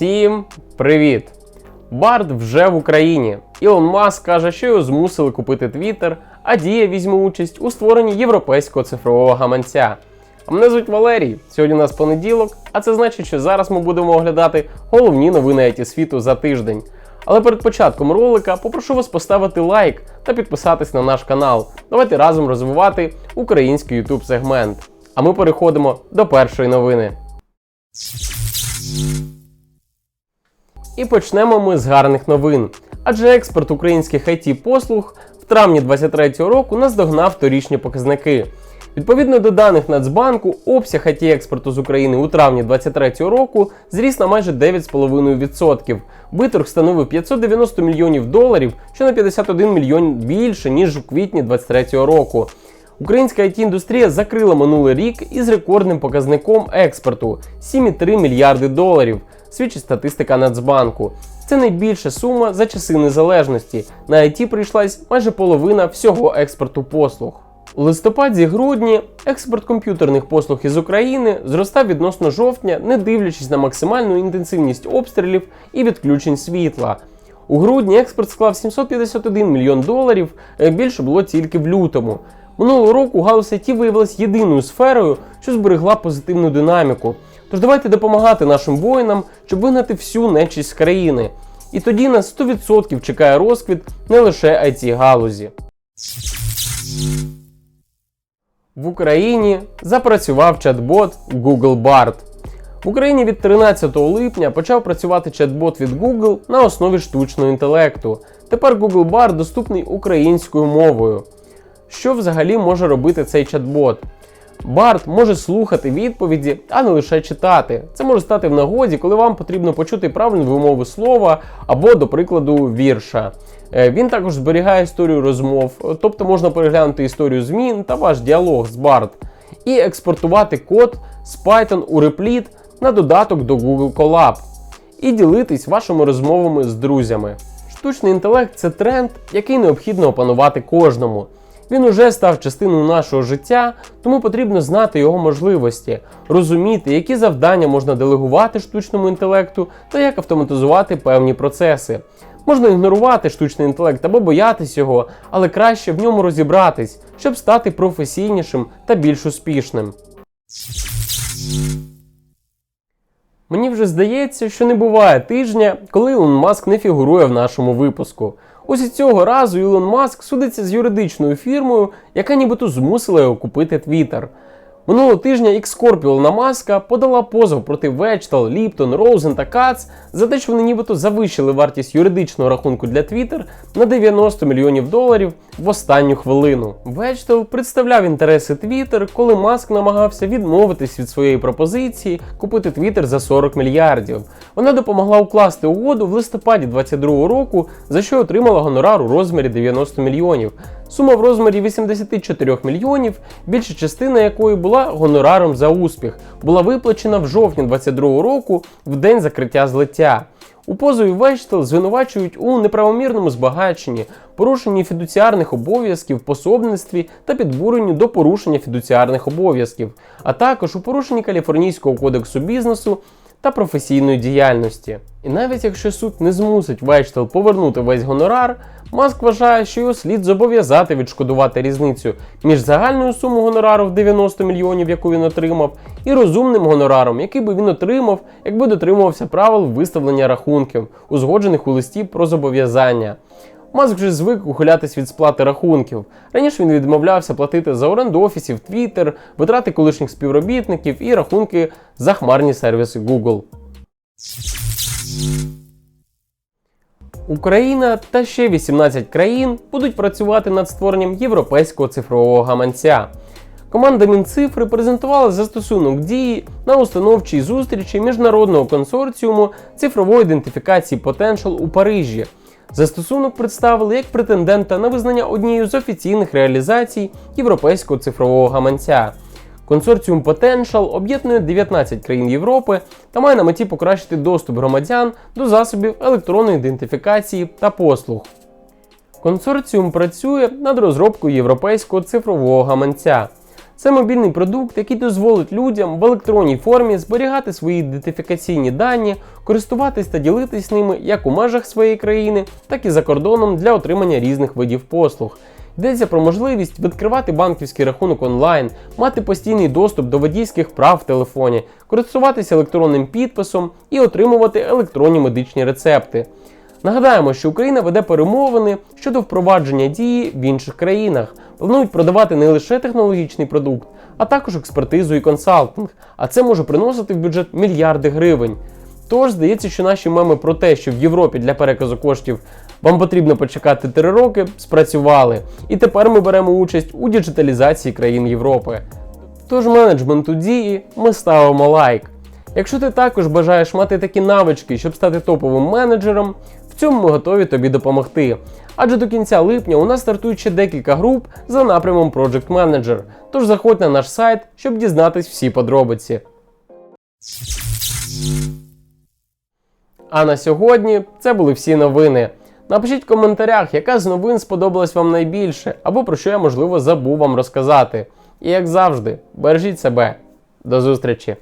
Всім привіт! Бард вже в Україні. Ілон Маск каже, що його змусили купити Твіттер, а Дія візьме участь у створенні європейського цифрового гаманця. А мене звуть Валерій. Сьогодні у нас понеділок, а це значить, що зараз ми будемо оглядати головні новини IT світу за тиждень. Але перед початком ролика попрошу вас поставити лайк та підписатись на наш канал. Давайте разом розвивати український YouTube сегмент. А ми переходимо до першої новини. І почнемо ми з гарних новин. Адже експорт українських it послуг в травні 2023 року наздогнав торічні показники. Відповідно до даних Нацбанку, обсяг it експорту з України у травні 2023 року зріс на майже 9,5%. Виторг становив 590 мільйонів доларів, що на 51 мільйон більше ніж у квітні 2023 року. Українська it індустрія закрила минулий рік із рекордним показником експорту 7,3 мільярди доларів, свідчить статистика Нацбанку. Це найбільша сума за часи незалежності. На IT прийшлась майже половина всього експорту послуг. У листопаді-грудні експорт комп'ютерних послуг із України зростав відносно жовтня, не дивлячись на максимальну інтенсивність обстрілів і відключень світла. У грудні експорт склав 751 мільйон доларів, е, більше було тільки в лютому. Минулого року галузь IT виявилась єдиною сферою, що зберегла позитивну динаміку. Тож давайте допомагати нашим воїнам, щоб вигнати всю нечість з країни. І тоді нас 100% чекає розквіт не лише it галузі. В Україні запрацював чат-бот Google Bard. В Україні від 13 липня почав працювати чат-бот від Google на основі штучного інтелекту. Тепер Google Bard доступний українською мовою. Що взагалі може робити цей чат-бот? Барт може слухати відповіді, а не лише читати. Це може стати в нагоді, коли вам потрібно почути правильну вимову слова або, до прикладу, вірша. Е, Він також зберігає історію розмов, тобто можна переглянути історію змін та ваш діалог з Барт, і експортувати код з Python у Replit на додаток до Google Colab і ділитись вашими розмовами з друзями. Штучний інтелект це тренд, який необхідно опанувати кожному. Він уже став частиною нашого життя, тому потрібно знати його можливості, розуміти, які завдання можна делегувати штучному інтелекту та як автоматизувати певні процеси. Можна ігнорувати штучний інтелект або боятись його, але краще в ньому розібратись, щоб стати професійнішим та більш успішним. Мені вже здається, що не буває тижня, коли Ілон Маск не фігурує в нашому випуску. Ось цього разу Ілон Маск судиться з юридичною фірмою, яка нібито змусила його купити Твіттер. Минулого тижня X-Corp Маска подала позов проти Вечтал, Ліптон, Роузен та Кац за те, що вони нібито завищили вартість юридичного рахунку для Twitter на 90 мільйонів доларів в останню хвилину. Вечтал представляв інтереси Twitter, коли Маск намагався відмовитись від своєї пропозиції купити Twitter за 40 мільярдів. Вона допомогла укласти угоду в листопаді 2022 року, за що отримала гонорар у розмірі 90 мільйонів. Сума в розмірі 84 мільйонів, більша частина якої була гонораром за успіх, була виплачена в жовтні 2022 року в день закриття злиття. У позові Вейштел звинувачують у неправомірному збагаченні, порушенні фідуціарних обов'язків, пособництві та підбуренню до порушення фідуціарних обов'язків, а також у порушенні Каліфорнійського кодексу бізнесу та професійної діяльності. І навіть якщо суд не змусить Вейштел повернути весь гонорар, Маск вважає, що його слід зобов'язати відшкодувати різницю між загальною сумою гонорару в 90 мільйонів, яку він отримав, і розумним гонораром, який би він отримав, якби дотримувався правил виставлення рахунків, узгоджених у листі про зобов'язання. Маск вже звик ухилятись від сплати рахунків. Раніше він відмовлявся платити за оренду офісів Twitter, витрати колишніх співробітників і рахунки за хмарні сервіси Google. Україна та ще 18 країн будуть працювати над створенням європейського цифрового гаманця. Команда Мінцифри презентувала застосунок дії на установчій зустрічі міжнародного консорціуму цифрової ідентифікації Potential у Парижі. Застосунок представили як претендента на визнання однією з офіційних реалізацій європейського цифрового гаманця. Консорціум Potential об'єднує 19 країн Європи та має на меті покращити доступ громадян до засобів електронної ідентифікації та послуг. Консорціум працює над розробкою європейського цифрового гаманця. Це мобільний продукт, який дозволить людям в електронній формі зберігати свої ідентифікаційні дані, користуватись та ділитись ними як у межах своєї країни, так і за кордоном для отримання різних видів послуг. Йдеться про можливість відкривати банківський рахунок онлайн, мати постійний доступ до водійських прав в телефоні, користуватися електронним підписом і отримувати електронні медичні рецепти. Нагадаємо, що Україна веде перемовини щодо впровадження дії в інших країнах. Планують продавати не лише технологічний продукт, а також експертизу і консалтинг. А це може приносити в бюджет мільярди гривень. Тож здається, що наші меми про те, що в Європі для переказу коштів вам потрібно почекати 3 роки, спрацювали. І тепер ми беремо участь у діджиталізації країн Європи. Тож менеджменту дії ми ставимо лайк. Якщо ти також бажаєш мати такі навички, щоб стати топовим менеджером, цьому ми готові тобі допомогти. Адже до кінця липня у нас стартують ще декілька груп за напрямом Project Manager. Тож заходь на наш сайт, щоб дізнатись всі подробиці. А на сьогодні це були всі новини. Напишіть в коментарях, яка з новин сподобалась вам найбільше, або про що я можливо забув вам розказати. І як завжди, бережіть себе. До зустрічі!